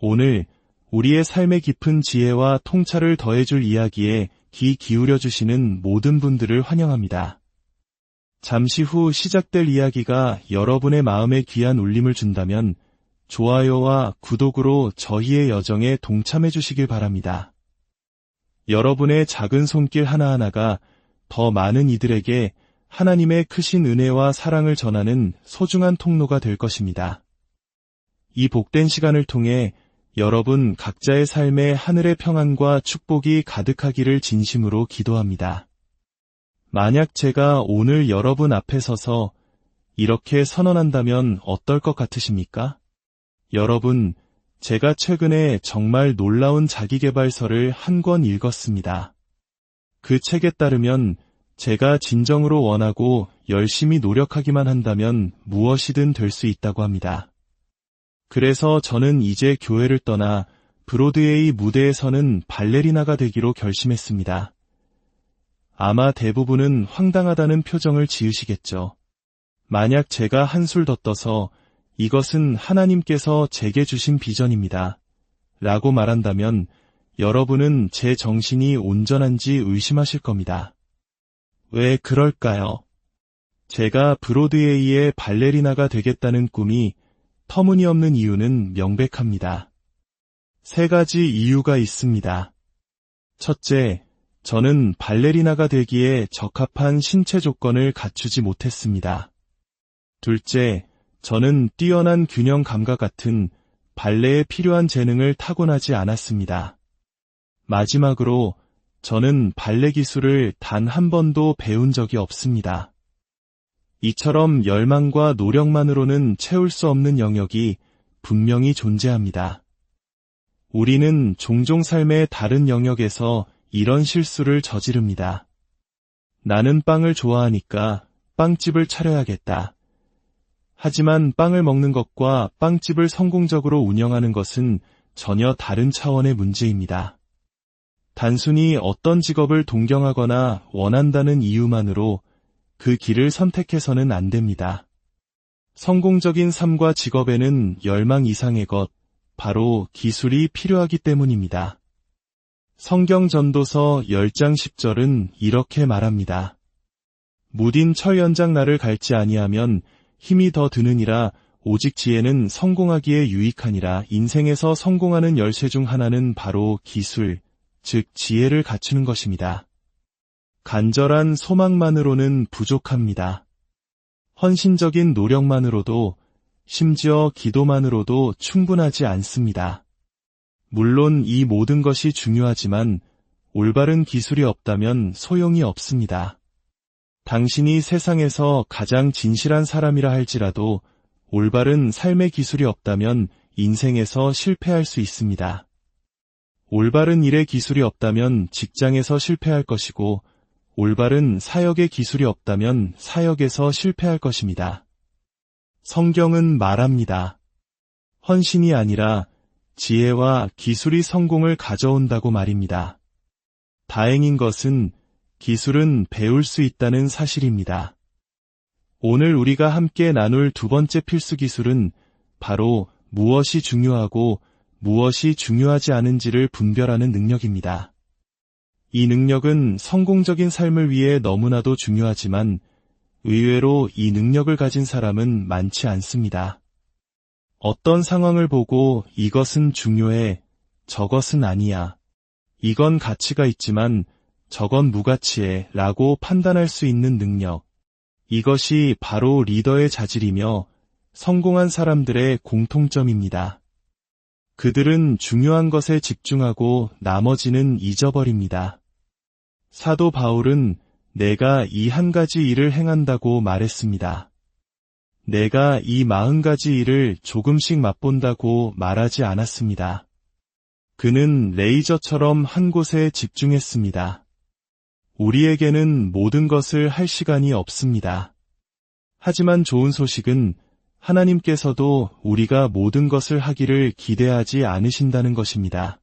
오늘 우리의 삶의 깊은 지혜와 통찰을 더해줄 이야기에 귀 기울여 주시는 모든 분들을 환영합니다. 잠시 후 시작될 이야기가 여러분의 마음에 귀한 울림을 준다면 좋아요와 구독으로 저희의 여정에 동참해 주시길 바랍니다. 여러분의 작은 손길 하나하나가 더 많은 이들에게 하나님의 크신 은혜와 사랑을 전하는 소중한 통로가 될 것입니다. 이 복된 시간을 통해 여러분 각자의 삶에 하늘의 평안과 축복이 가득하기를 진심으로 기도합니다. 만약 제가 오늘 여러분 앞에 서서 이렇게 선언한다면 어떨 것 같으십니까? 여러분, 제가 최근에 정말 놀라운 자기개발서를 한 권 읽었습니다. 그 책에 따르면 제가 진정으로 원하고 열심히 노력하기만 한다면 무엇이든 될 수 있다고 합니다. 그래서 저는 이제 교회를 떠나 브로드웨이 무대에 서는 발레리나가 되기로 결심했습니다. 아마 대부분은 황당하다는 표정을 지으시겠죠. 만약 제가 한술 더 떠서 이것은 하나님께서 제게 주신 비전입니다. 라고 말한다면 여러분은 제 정신이 온전한지 의심하실 겁니다. 왜 그럴까요? 제가 브로드웨이의 발레리나가 되겠다는 꿈이 터무니없는 이유는 명백합니다. 세 가지 이유가 있습니다. 첫째, 저는 발레리나가 되기에 적합한 신체 조건을 갖추지 못했습니다. 둘째, 저는 뛰어난 균형 감과 같은 발레에 필요한 재능을 타고나지 않았습니다. 마지막으로 저는 발레 기술을 단 한 번도 배운 적이 없습니다. 이처럼 열망과 노력만으로는 채울 수 없는 영역이 분명히 존재합니다. 우리는 종종 삶의 다른 영역에서 이런 실수를 저지릅니다. 나는 빵을 좋아하니까 빵집을 차려야겠다. 하지만 빵을 먹는 것과 빵집을 성공적으로 운영하는 것은 전혀 다른 차원의 문제입니다. 단순히 어떤 직업을 동경하거나 원한다는 이유만으로 그 길을 선택해서는 안 됩니다. 성공적인 삶과 직업에는 열망 이상의 것, 바로 기술이 필요하기 때문입니다. 성경 전도서 10장 10절은 이렇게 말합니다. 무딘 철 연장 나를 갈지 아니하면 힘이 더 드느니라 오직 지혜는 성공하기에 유익하니라 인생에서 성공하는 열쇠 중 하나는 바로 기술, 즉 지혜를 갖추는 것입니다. 간절한 소망만으로는 부족합니다. 헌신적인 노력만으로도 심지어 기도만으로도 충분하지 않습니다. 물론 이 모든 것이 중요하지만 올바른 기술이 없다면 소용이 없습니다. 당신이 세상에서 가장 진실한 사람이라 할지라도 올바른 삶의 기술이 없다면 인생에서 실패할 수 있습니다. 올바른 일의 기술이 없다면 직장에서 실패할 것이고 올바른 사역의 기술이 없다면 사역에서 실패할 것입니다. 성경은 말합니다. 헌신이 아니라 지혜와 기술이 성공을 가져온다고 말입니다. 다행인 것은 기술은 배울 수 있다는 사실입니다. 오늘 우리가 함께 나눌 두 번째 필수 기술은 바로 무엇이 중요하고 무엇이 중요하지 않은지를 분별하는 능력입니다. 이 능력은 성공적인 삶을 위해 너무나도 중요하지만 의외로 이 능력을 가진 사람은 많지 않습니다. 어떤 상황을 보고 이것은 중요해, 저것은 아니야. 이건 가치가 있지만 저건 무가치해 라고 판단할 수 있는 능력. 이것이 바로 리더의 자질이며 성공한 사람들의 공통점입니다. 그들은 중요한 것에 집중하고 나머지는 잊어버립니다. 사도 바울은 내가 이 한 가지 일을 행한다고 말했습니다. 내가 이 마흔 가지 일을 조금씩 맛본다고 말하지 않았습니다. 그는 레이저처럼 한 곳에 집중했습니다. 우리에게는 모든 것을 할 시간이 없습니다. 하지만 좋은 소식은 하나님께서도 우리가 모든 것을 하기를 기대하지 않으신다는 것입니다.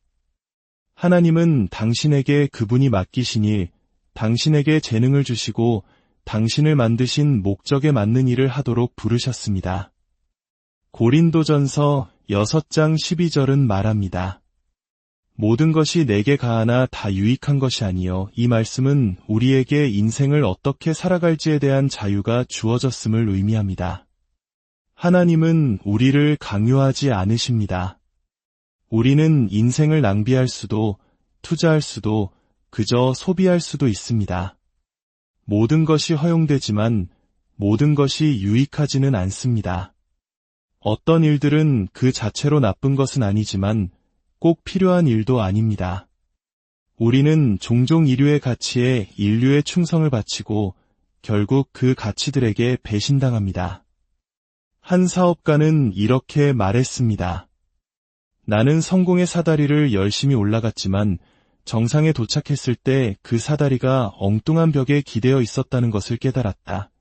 하나님은 당신에게 그분이 맡기시니 당신에게 재능을 주시고 당신을 만드신 목적에 맞는 일을 하도록 부르셨습니다. 고린도전서 6장 12절은 말합니다. 모든 것이 내게 가하나 다 유익한 것이 아니요. 이 말씀은 우리에게 인생을 어떻게 살아갈지에 대한 자유가 주어졌음을 의미합니다. 하나님은 우리를 강요하지 않으십니다. 우리는 인생을 낭비할 수도, 투자할 수도, 그저 소비할 수도 있습니다. 모든 것이 허용되지만 모든 것이 유익하지는 않습니다. 어떤 일들은 그 자체로 나쁜 것은 아니지만 꼭 필요한 일도 아닙니다. 우리는 종종 인류의 가치에 인류의 충성을 바치고 결국 그 가치들에게 배신당합니다. 한 사업가는 이렇게 말했습니다. 나는 성공의 사다리를 열심히 올라갔지만 정상에 도착했을 때 그 사다리가 엉뚱한 벽에 기대어 있었다는 것을 깨달았다.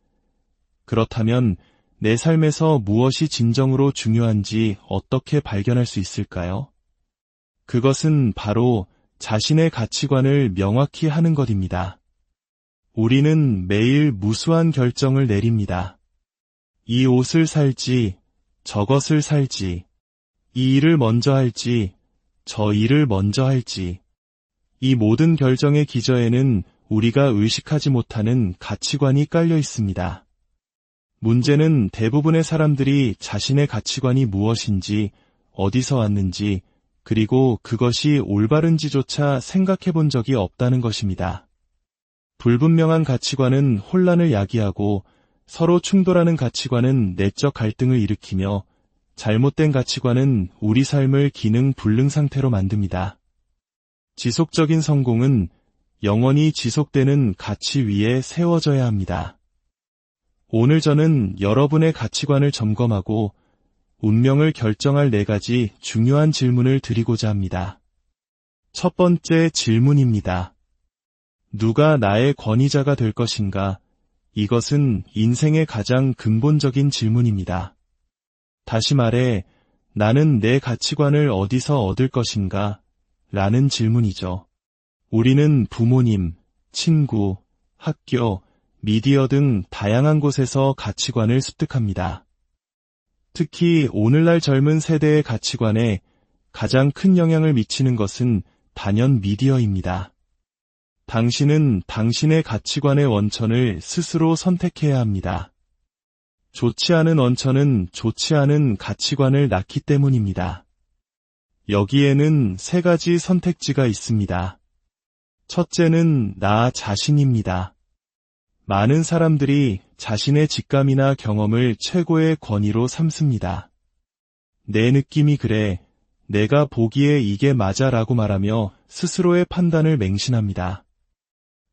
그렇다면 내 삶에서 무엇이 진정으로 중요한지 어떻게 발견할 수 있을까요? 그것은 바로 자신의 가치관을 명확히 하는 것입니다. 우리는 매일 무수한 결정을 내립니다. 이 옷을 살지, 저것을 살지, 이 일을 먼저 할지, 저 일을 먼저 할지. 이 모든 결정의 기저에는 우리가 의식하지 못하는 가치관이 깔려 있습니다. 문제는 대부분의 사람들이 자신의 가치관이 무엇인지, 어디서 왔는지, 그리고 그것이 올바른지조차 생각해 본 적이 없다는 것입니다. 불분명한 가치관은 혼란을 야기하고 서로 충돌하는 가치관은 내적 갈등을 일으키며 잘못된 가치관은 우리 삶을 기능 불능 상태로 만듭니다. 지속적인 성공은 영원히 지속되는 가치 위에 세워져야 합니다. 오늘 저는 여러분의 가치관을 점검하고 운명을 결정할 네 가지 중요한 질문을 드리고자 합니다. 첫 번째 질문입니다. 누가 나의 권위자가 될 것인가? 이것은 인생의 가장 근본적인 질문입니다. 다시 말해, 나는 내 가치관을 어디서 얻을 것인가? 라는 질문이죠. 우리는 부모님, 친구, 학교, 미디어 등 다양한 곳에서 가치관을 습득합니다. 특히 오늘날 젊은 세대의 가치관에 가장 큰 영향을 미치는 것은 단연 미디어입니다. 당신은 당신의 가치관의 원천을 스스로 선택해야 합니다. 좋지 않은 원천은 좋지 않은 가치관을 낳기 때문입니다. 여기에는 세 가지 선택지가 있습니다. 첫째는 나 자신입니다. 많은 사람들이 자신의 직감이나 경험을 최고의 권위로 삼습니다. 내 느낌이 그래, 내가 보기에 이게 맞아 라고 말하며 스스로의 판단을 맹신합니다.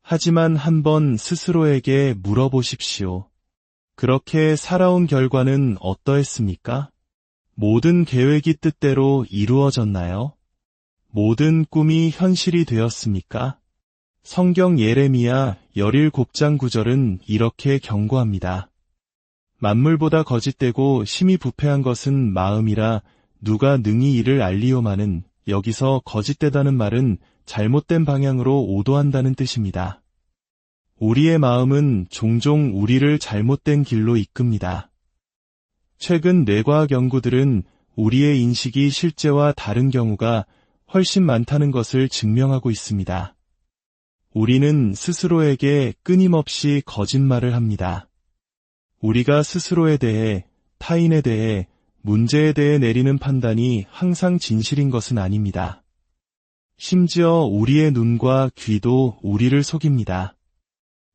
하지만 한번 스스로에게 물어보십시오. 그렇게 살아온 결과는 어떠했습니까? 모든 계획이 뜻대로 이루어졌나요? 모든 꿈이 현실이 되었습니까? 성경 예레미야 열일 곱장 구절은 이렇게 경고합니다. 만물보다 거짓되고 심히 부패한 것은 마음이라 누가 능히 이를 알리오마는 여기서 거짓되다는 말은 잘못된 방향으로 오도한다는 뜻입니다. 우리의 마음은 종종 우리를 잘못된 길로 이끕니다. 최근 뇌과학 연구들은 우리의 인식이 실제와 다른 경우가 훨씬 많다는 것을 증명하고 있습니다. 우리는 스스로에게 끊임없이 거짓말을 합니다. 우리가 스스로에 대해, 타인에 대해, 문제에 대해 내리는 판단이 항상 진실인 것은 아닙니다. 심지어 우리의 눈과 귀도 우리를 속입니다.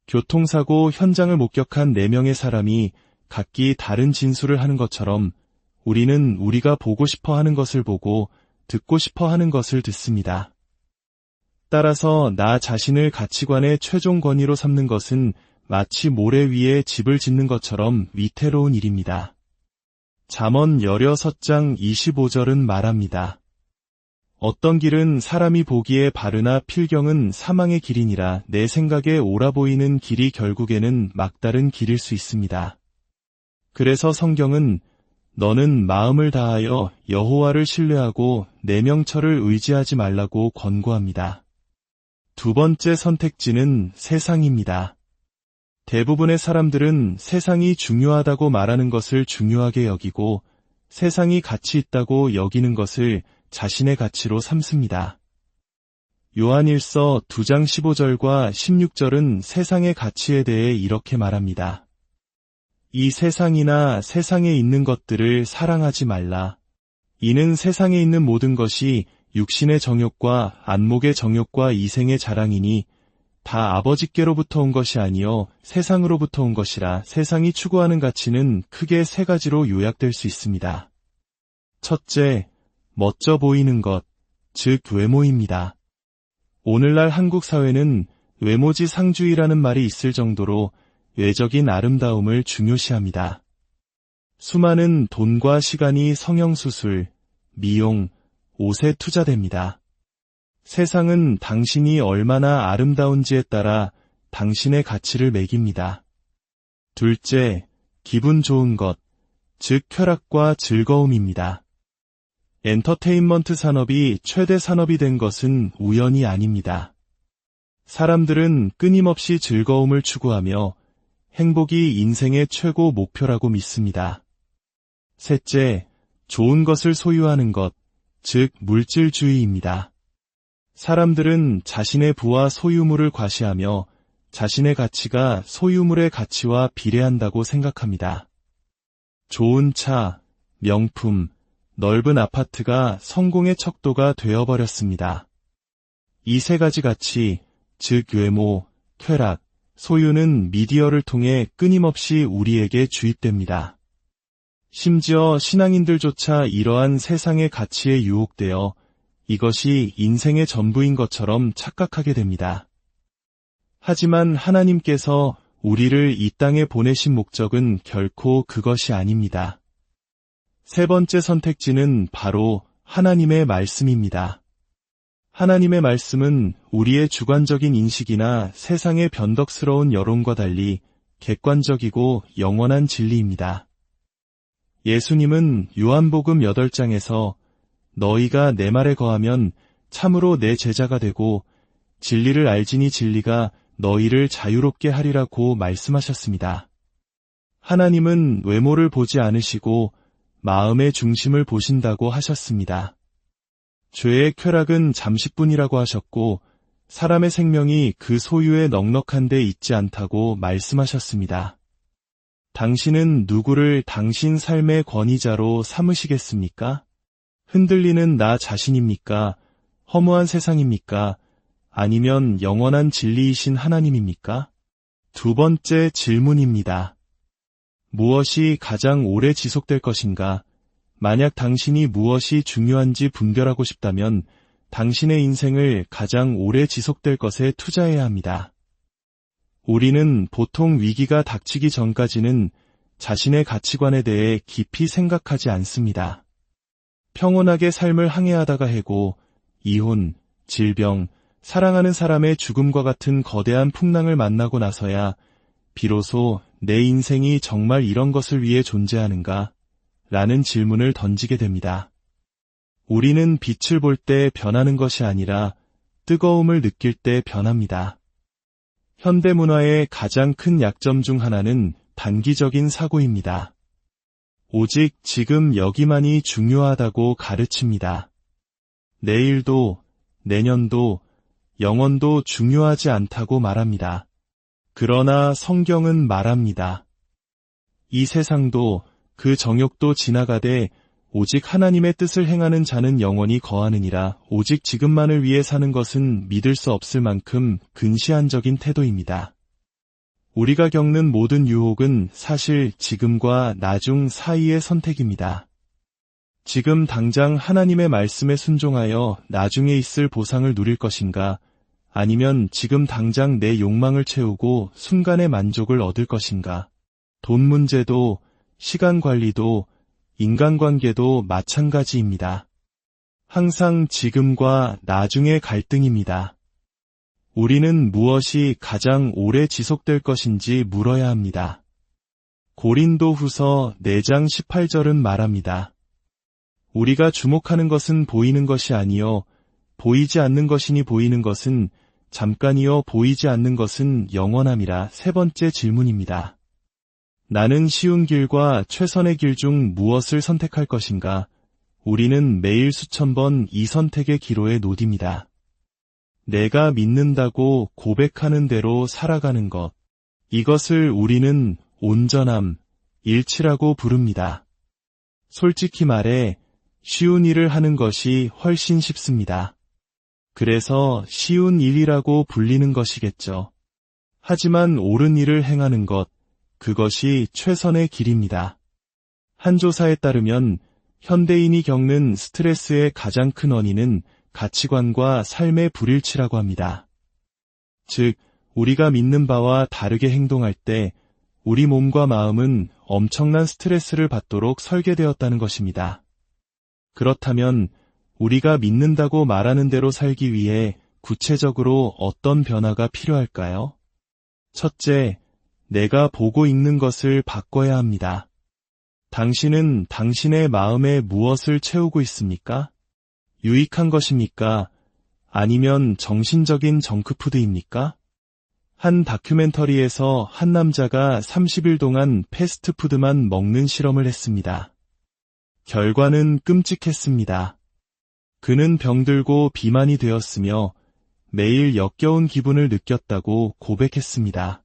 교통사고 현장을 목격한 4명의 사람이 각기 다른 진술을 하는 것처럼 우리는 우리가 보고 싶어 하는 것을 보고 듣고 싶어 하는 것을 듣습니다. 따라서 나 자신을 가치관의 최종 권위로 삼는 것은 마치 모래 위에 집을 짓는 것처럼 위태로운 일입니다. 잠언 16장 25절은 말합니다. 어떤 길은 사람이 보기에 바르나 필경은 사망의 길이니라 내 생각에 옳아 보이는 길이 결국에는 막다른 길일 수 있습니다. 그래서 성경은 너는 마음을 다하여 여호와를 신뢰하고 내 명철을 의지하지 말라고 권고합니다. 두 번째 선택지는 세상입니다. 대부분의 사람들은 세상이 중요하다고 말하는 것을 중요하게 여기고 세상이 가치 있다고 여기는 것을 자신의 가치로 삼습니다. 요한일서 2장 15절과 16절은 세상의 가치에 대해 이렇게 말합니다. 이 세상이나 세상에 있는 것들을 사랑하지 말라. 이는 세상에 있는 모든 것이 육신의 정욕과 안목의 정욕과 이생의 자랑이니 다 아버지께로부터 온 것이 아니요 세상으로부터 온 것이라 세상이 추구하는 가치는 크게 세 가지로 요약될 수 있습니다. 첫째, 멋져 보이는 것, 즉 외모입니다. 오늘날 한국 사회는 외모지 상주의라는 말이 있을 정도로 외적인 아름다움을 중요시합니다. 수많은 돈과 시간이 성형수술, 미용, 옷에 투자됩니다. 세상은 당신이 얼마나 아름다운지에 따라 당신의 가치를 매깁니다. 둘째, 기분 좋은 것, 즉 쾌락과 즐거움입니다. 엔터테인먼트 산업이 최대 산업이 된 것은 우연이 아닙니다. 사람들은 끊임없이 즐거움을 추구하며 행복이 인생의 최고 목표라고 믿습니다. 셋째, 좋은 것을 소유하는 것, 즉 물질주의입니다. 사람들은 자신의 부와 소유물을 과시하며 자신의 가치가 소유물의 가치와 비례한다고 생각합니다. 좋은 차, 명품, 넓은 아파트가 성공의 척도가 되어버렸습니다. 이 세 가지 가치, 즉 외모, 쾌락, 소유는 미디어를 통해 끊임없이 우리에게 주입됩니다. 심지어 신앙인들조차 이러한 세상의 가치에 유혹되어 이것이 인생의 전부인 것처럼 착각하게 됩니다. 하지만 하나님께서 우리를 이 땅에 보내신 목적은 결코 그것이 아닙니다. 세 번째 선택지는 바로 하나님의 말씀입니다. 하나님의 말씀은 우리의 주관적인 인식이나 세상의 변덕스러운 여론과 달리 객관적이고 영원한 진리입니다. 예수님은 요한복음 8장에서 너희가 내 말에 거하면 참으로 내 제자가 되고 진리를 알지니 진리가 너희를 자유롭게 하리라고 말씀하셨습니다. 하나님은 외모를 보지 않으시고 마음의 중심을 보신다고 하셨습니다. 죄의 쾌락은 잠시뿐이라고 하셨고 사람의 생명이 그 소유에 넉넉한 데 있지 않다고 말씀하셨습니다. 당신은 누구를 당신 삶의 권위자로 삼으시겠습니까? 흔들리는 나 자신입니까? 허무한 세상입니까? 아니면 영원한 진리이신 하나님입니까? 두 번째 질문입니다. 무엇이 가장 오래 지속될 것인가? 만약 당신이 무엇이 중요한지 분별하고 싶다면 당신의 인생을 가장 오래 지속될 것에 투자해야 합니다. 우리는 보통 위기가 닥치기 전까지는 자신의 가치관에 대해 깊이 생각하지 않습니다. 평온하게 삶을 항해하다가 해고, 이혼, 질병, 사랑하는 사람의 죽음과 같은 거대한 풍랑을 만나고 나서야 비로소 내 인생이 정말 이런 것을 위해 존재하는가? 라는 질문을 던지게 됩니다. 우리는 빛을 볼 때 변하는 것이 아니라 뜨거움을 느낄 때 변합니다. 현대 문화의 가장 큰 약점 중 하나는 단기적인 사고입니다. 오직 지금 여기만이 중요하다고 가르칩니다. 내일도, 내년도, 영원도 중요하지 않다고 말합니다. 그러나 성경은 말합니다. 이 세상도 그 정욕도 지나가되 오직 하나님의 뜻을 행하는 자는 영원히 거하느니라 오직 지금만을 위해 사는 것은 믿을 수 없을 만큼 근시안적인 태도입니다. 우리가 겪는 모든 유혹은 사실 지금과 나중 사이의 선택입니다. 지금 당장 하나님의 말씀에 순종하여 나중에 있을 보상을 누릴 것인가 아니면 지금 당장 내 욕망을 채우고 순간의 만족을 얻을 것인가? 돈 문제도, 시간 관리도, 인간관계도 마찬가지입니다. 항상 지금과 나중의 갈등입니다. 우리는 무엇이 가장 오래 지속될 것인지 물어야 합니다. 고린도 후서 4장 18절은 말합니다. 우리가 주목하는 것은 보이는 것이 아니요 보이지 않는 것이니 보이는 것은 잠깐이어 보이지 않는 것은 영원함이라 세 번째 질문입니다. 나는 쉬운 길과 최선의 길 중 무엇을 선택할 것인가? 우리는 매일 수천 번 이 선택의 기로에 노딥니다. 내가 믿는다고 고백하는 대로 살아가는 것. 이것을 우리는 온전함, 일치라고 부릅니다. 솔직히 말해 쉬운 일을 하는 것이 훨씬 쉽습니다. 그래서 쉬운 일이라고 불리는 것이겠죠. 하지만 옳은 일을 행하는 것, 그것이 최선의 길입니다. 한 조사에 따르면 현대인이 겪는 스트레스의 가장 큰 원인은 가치관과 삶의 불일치라고 합니다. 즉, 우리가 믿는 바와 다르게 행동할 때 우리 몸과 마음은 엄청난 스트레스를 받도록 설계되었다는 것입니다. 그렇다면 우리가 믿는다고 말하는 대로 살기 위해 구체적으로 어떤 변화가 필요할까요? 첫째, 내가 보고 읽는 것을 바꿔야 합니다. 당신은 당신의 마음에 무엇을 채우고 있습니까? 유익한 것입니까? 아니면 정신적인 정크푸드입니까? 한 다큐멘터리에서 한 남자가 30일 동안 패스트푸드만 먹는 실험을 했습니다. 결과는 끔찍했습니다. 그는 병들고 비만이 되었으며 매일 역겨운 기분을 느꼈다고 고백했습니다.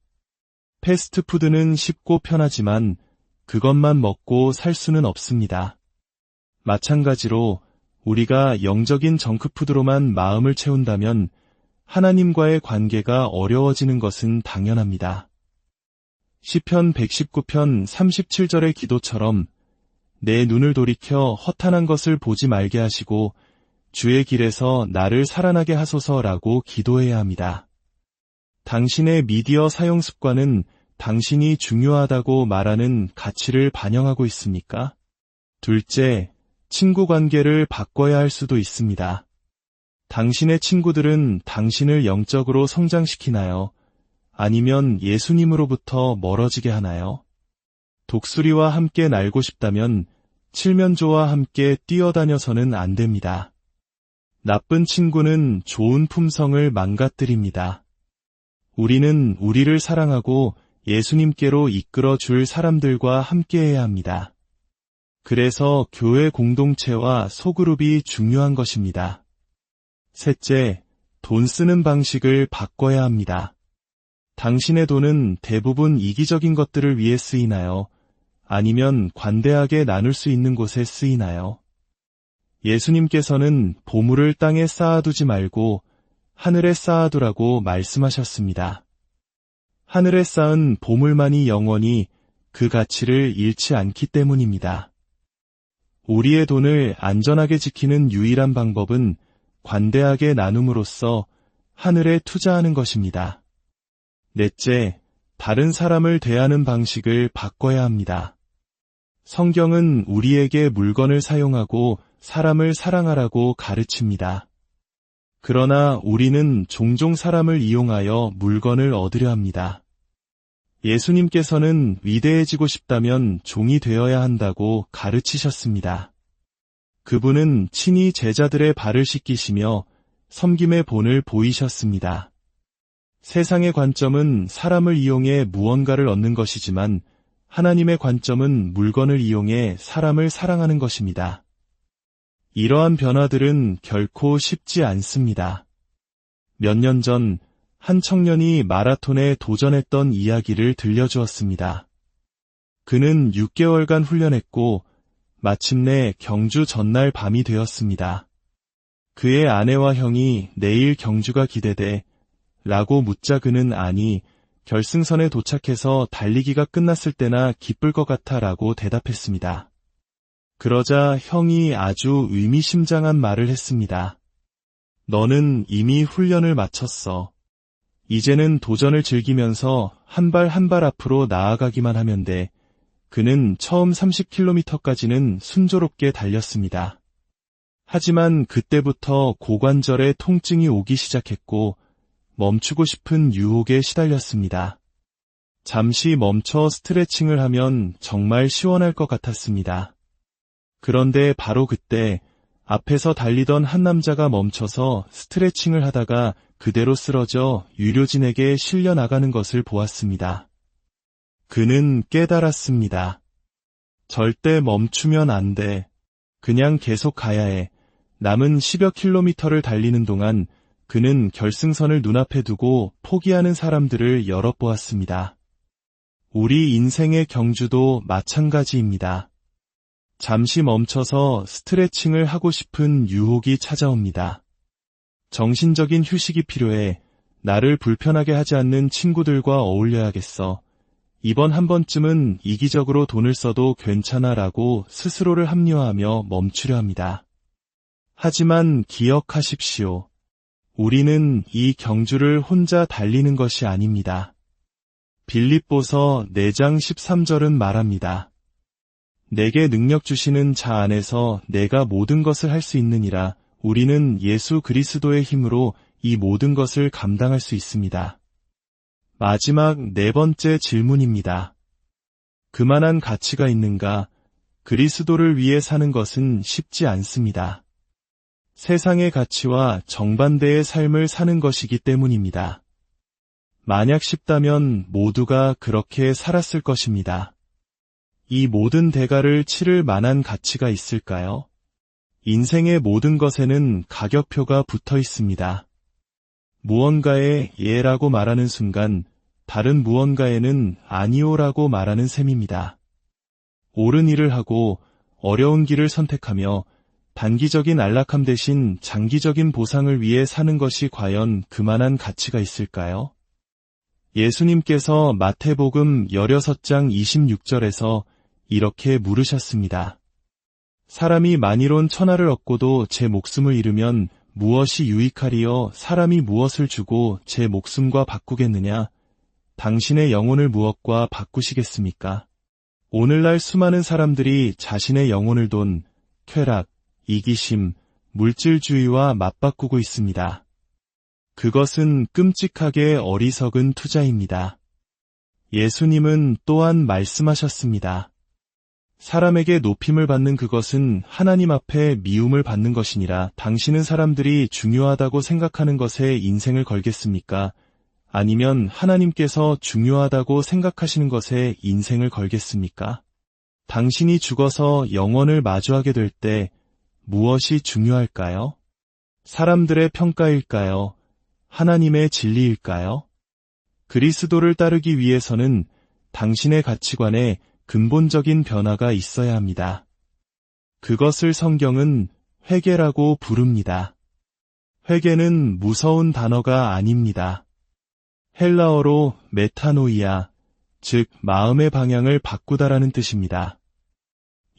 패스트푸드는 쉽고 편하지만 그것만 먹고 살 수는 없습니다. 마찬가지로 우리가 영적인 정크푸드로만 마음을 채운다면 하나님과의 관계가 어려워지는 것은 당연합니다. 시편 119편 37절의 기도처럼 내 눈을 돌이켜 허탄한 것을 보지 말게 하시고 주의 길에서 나를 살아나게 하소서라고 기도해야 합니다. 당신의 미디어 사용 습관은 당신이 중요하다고 말하는 가치를 반영하고 있습니까? 둘째, 친구 관계를 바꿔야 할 수도 있습니다. 당신의 친구들은 당신을 영적으로 성장시키나요? 아니면 예수님으로부터 멀어지게 하나요? 독수리와 함께 날고 싶다면 칠면조와 함께 뛰어다녀서는 안 됩니다. 나쁜 친구는 좋은 품성을 망가뜨립니다. 우리는 우리를 사랑하고 예수님께로 이끌어 줄 사람들과 함께해야 합니다. 그래서 교회 공동체와 소그룹이 중요한 것입니다. 셋째, 돈 쓰는 방식을 바꿔야 합니다. 당신의 돈은 대부분 이기적인 것들을 위해 쓰이나요? 아니면 관대하게 나눌 수 있는 곳에 쓰이나요? 예수님께서는 보물을 땅에 쌓아두지 말고 하늘에 쌓아두라고 말씀하셨습니다. 하늘에 쌓은 보물만이 영원히 그 가치를 잃지 않기 때문입니다. 우리의 돈을 안전하게 지키는 유일한 방법은 관대하게 나눔으로써 하늘에 투자하는 것입니다. 넷째, 다른 사람을 대하는 방식을 바꿔야 합니다. 성경은 우리에게 물건을 사용하고 사람을 사랑하라고 가르칩니다. 그러나 우리는 종종 사람을 이용하여 물건을 얻으려 합니다. 예수님께서는 위대해지고 싶다면 종이 되어야 한다고 가르치셨습니다. 그분은 친히 제자들의 발을 씻기시며 섬김의 본을 보이셨습니다. 세상의 관점은 사람을 이용해 무언가를 얻는 것이지만 하나님의 관점은 물건을 이용해 사람을 사랑하는 것입니다. 이러한 변화들은 결코 쉽지 않습니다. 몇 년 전 한 청년이 마라톤에 도전했던 이야기를 들려주었습니다. 그는 6개월간 훈련했고 마침내 경주 전날 밤이 되었습니다. 그의 아내와 형이 내일 경주가 기대돼 라고 묻자 그는 아니 결승선에 도착해서 달리기가 끝났을 때나 기쁠 것 같아 라고 대답했습니다. 그러자 형이 아주 의미심장한 말을 했습니다. 너는 이미 훈련을 마쳤어. 이제는 도전을 즐기면서 한 발 한 발 앞으로 나아가기만 하면 돼. 그는 처음 30km까지는 순조롭게 달렸습니다. 하지만 그때부터 고관절에 통증이 오기 시작했고 멈추고 싶은 유혹에 시달렸습니다. 잠시 멈춰 스트레칭을 하면 정말 시원할 것 같았습니다. 그런데 바로 그때 앞에서 달리던 한 남자가 멈춰서 스트레칭을 하다가 그대로 쓰러져 유료진에게 실려 나가는 것을 보았습니다. 그는 깨달았습니다. 절대 멈추면 안 돼. 그냥 계속 가야 해. 남은 10여 킬로미터를 달리는 동안 그는 결승선을 눈앞에 두고 포기하는 사람들을 여러 보았습니다. 우리 인생의 경주도 마찬가지입니다. 잠시 멈춰서 스트레칭을 하고 싶은 유혹이 찾아옵니다. 정신적인 휴식이 필요해 나를 불편하게 하지 않는 친구들과 어울려야겠어. 이번 한 번쯤은 이기적으로 돈을 써도 괜찮아 라고 스스로를 합리화하며 멈추려 합니다. 하지만 기억하십시오. 우리는 이 경주를 혼자 달리는 것이 아닙니다. 빌립보서 4장 13절은 말합니다. 내게 능력 주시는 자 안에서 내가 모든 것을 할 수 있느니라 우리는 예수 그리스도의 힘으로 이 모든 것을 감당할 수 있습니다. 마지막 네 번째 질문입니다. 그만한 가치가 있는가? 그리스도를 위해 사는 것은 쉽지 않습니다. 세상의 가치와 정반대의 삶을 사는 것이기 때문입니다. 만약 쉽다면 모두가 그렇게 살았을 것입니다. 이 모든 대가를 치를 만한 가치가 있을까요? 인생의 모든 것에는 가격표가 붙어 있습니다. 무언가의 예라고 말하는 순간 다른 무언가에는 아니오라고 말하는 셈입니다. 옳은 일을 하고 어려운 길을 선택하며 단기적인 안락함 대신 장기적인 보상을 위해 사는 것이 과연 그만한 가치가 있을까요? 예수님께서 마태복음 16장 26절에서 이렇게 물으셨습니다. 사람이 만이론 천하를 얻고도 제 목숨을 잃으면 무엇이 유익하리여 사람이 무엇을 주고 제 목숨과 바꾸겠느냐? 당신의 영혼을 무엇과 바꾸시겠습니까? 오늘날 수많은 사람들이 자신의 영혼을 돈 쾌락, 이기심, 물질주의와 맞바꾸고 있습니다. 그것은 끔찍하게 어리석은 투자입니다. 예수님은 또한 말씀하셨습니다. 사람에게 높임을 받는 그것은 하나님 앞에 미움을 받는 것이니라 당신은 사람들이 중요하다고 생각하는 것에 인생을 걸겠습니까? 아니면 하나님께서 중요하다고 생각하시는 것에 인생을 걸겠습니까? 당신이 죽어서 영원을 마주하게 될 때 무엇이 중요할까요? 사람들의 평가일까요? 하나님의 진리일까요? 그리스도를 따르기 위해서는 당신의 가치관에 근본적인 변화가 있어야 합니다. 그것을 성경은 회개라고 부릅니다. 회개는 무서운 단어가 아닙니다. 헬라어로 메타노이아, 즉 마음의 방향을 바꾸다라는 뜻입니다.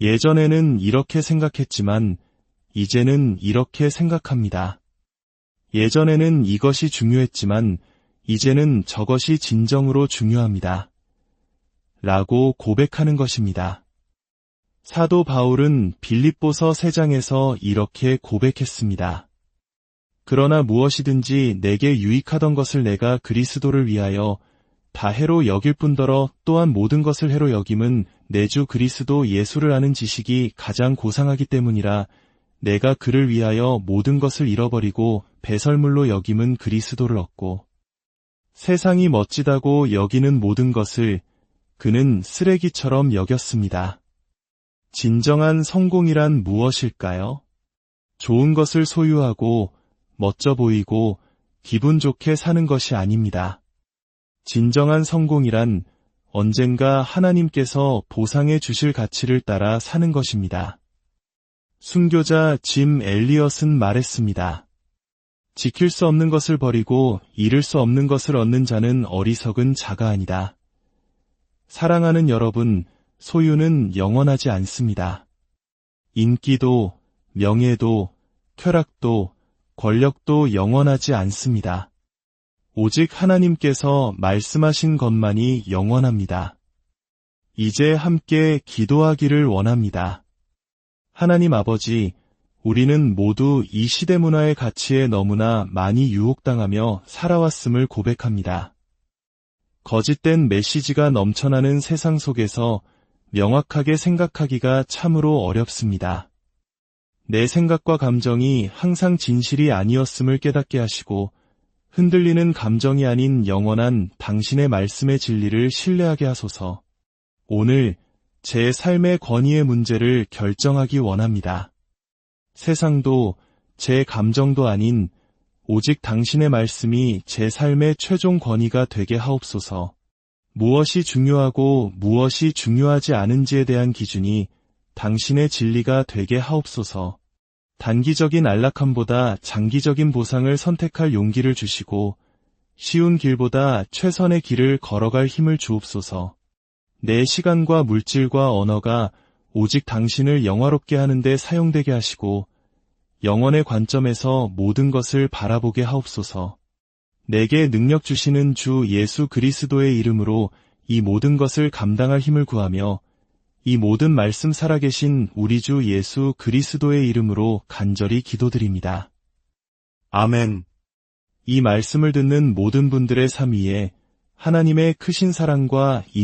예전에는 이렇게 생각했지만 이제는 이렇게 생각합니다. 예전에는 이것이 중요했지만 이제는 저것이 진정으로 중요합니다. 라고 고백하는 것입니다. 사도 바울은 빌립보서 3장에서 이렇게 고백했습니다. 그러나 무엇이든지 내게 유익하던 것을 내가 그리스도를 위하여 다 해로 여길 뿐더러 또한 모든 것을 해로 여김은 내 주 그리스도 예수를 아는 지식이 가장 고상하기 때문이라 내가 그를 위하여 모든 것을 잃어버리고 배설물로 여김은 그리스도를 얻고 세상이 멋지다고 여기는 모든 것을 그는 쓰레기처럼 여겼습니다. 진정한 성공이란 무엇일까요? 좋은 것을 소유하고 멋져 보이고 기분 좋게 사는 것이 아닙니다. 진정한 성공이란 언젠가 하나님께서 보상해 주실 가치를 따라 사는 것입니다. 순교자 짐 엘리엇은 말했습니다. 지킬 수 없는 것을 버리고 잃을 수 없는 것을 얻는 자는 어리석은 자가 아니다. 사랑하는 여러분, 소유는 영원하지 않습니다. 인기도, 명예도, 쾌락도, 권력도 영원하지 않습니다. 오직 하나님께서 말씀하신 것만이 영원합니다. 이제 함께 기도하기를 원합니다. 하나님 아버지, 우리는 모두 이 시대 문화의 가치에 너무나 많이 유혹당하며 살아왔음을 고백합니다. 거짓된 메시지가 넘쳐나는 세상 속에서 명확하게 생각하기가 참으로 어렵습니다. 내 생각과 감정이 항상 진실이 아니었음을 깨닫게 하시고 흔들리는 감정이 아닌 영원한 당신의 말씀의 진리를 신뢰하게 하소서. 오늘 제 삶의 권위의 문제를 결정하기 원합니다. 세상도 제 감정도 아닌 오직 당신의 말씀이 제 삶의 최종 권위가 되게 하옵소서. 무엇이 중요하고 무엇이 중요하지 않은지에 대한 기준이 당신의 진리가 되게 하옵소서. 단기적인 안락함보다 장기적인 보상을 선택할 용기를 주시고 쉬운 길보다 최선의 길을 걸어갈 힘을 주옵소서. 내 시간과 물질과 언어가 오직 당신을 영화롭게 하는데 사용되게 하시고 영원의 관점에서 모든 것을 바라보게 하옵소서. 내게 능력 주시는 주 예수 그리스도의 이름으로 이 모든 것을 감당할 힘을 구하며 이 모든 말씀 살아계신 우리 주 예수 그리스도의 이름으로 간절히 기도드립니다. 아멘. 이 말씀을 듣는 모든 분들의 삶 위에 하나님의 크신 사랑과 이